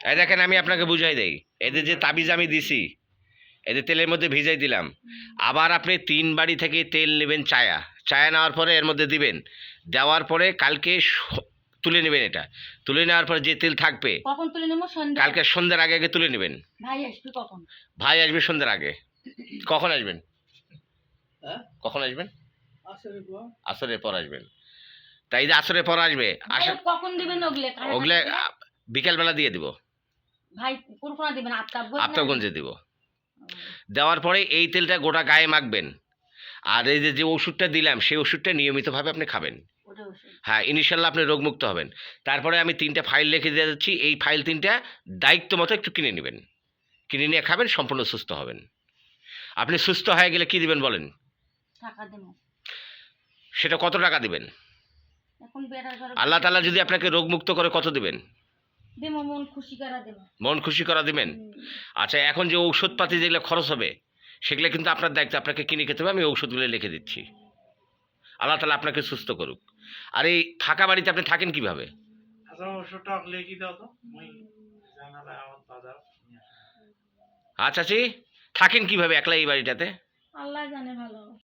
এই দেখেন আমি আপনাকে বুঝাই দেই। এদের যে তাবিজ আমি দিছি এদের তেলের মধ্যে ভিজাই দিলাম আবার আপনি তিন বাড়ি থেকে তেল নেবেন চায়া। চায়া নেওয়ার পরে এর মধ্যে দিবেন। দেওয়ার পরে কালকে তুলে নেবেন এটা। তুলে নেওয়ার পরে যে তেল থাকবে কখন তুলে নেব? সন্ধ্যা। কালকে সন্ধ্যার আগে আগে তুলে নেবেন। ভাই আসবি কখন? ভাই আসবে সন্ধ্যার আগে। কখন আসবেন? হ্যাঁ? কখন আসবেন? আসরের পর। আসবেন। তাই যে আসরের পর আসবে আসে ভাই, কখন দিবেন ওগলে? কারে ওগুলো কাছে দিয়ে দিব। ভাই কোন কোনা দিবেন? আফতাব আফতাবগঞ্জে দিব। দেওয়ার পরে এই তেলটা গোটা গায়ে মাখবেন। আর এই যে যে ওষুধটা দিলাম সেই ওষুধটা নিয়মিতভাবে আপনি খাবেন। হ্যাঁ ইনিশিয়াল্লাহ আপনি রোগমুক্ত হবেন। তারপরে আমি তিনটা ফাইল লিখে দিয়ে যাচ্ছি। এই ফাইল তিনটা দায়িত্ব মতো একটু কিনে নেবেন। কিনে নিয়ে খাবেন সম্পূর্ণ সুস্থ হবেন। আপনি সুস্থ হয়ে গেলে কি দিবেন বলেন? সেটা কত টাকা দিবেন? আল্লাহ তালা যদি আপনাকে রোগমুক্ত করে কত দিবেন? দেবো মন খুশি করা মন দিবেন? আচ্ছা এখন যে ঔষধপাতি যেগুলো খরচ হবে সেগুলো কিন্তু আপনার দায়িত্ব আপনাকে কিনে খেতে হবে আমি ঔষধগুলো লিখে দিচ্ছি। আল্লাহ তালা আপনাকে সুস্থ করুক। আর এই ফাঁকা বাড়িতে আপনি থাকেন কীভাবে? আচ্ছা আচ্ছা জি থাকেন কীভাবে একলা এই বাড়িটাতে?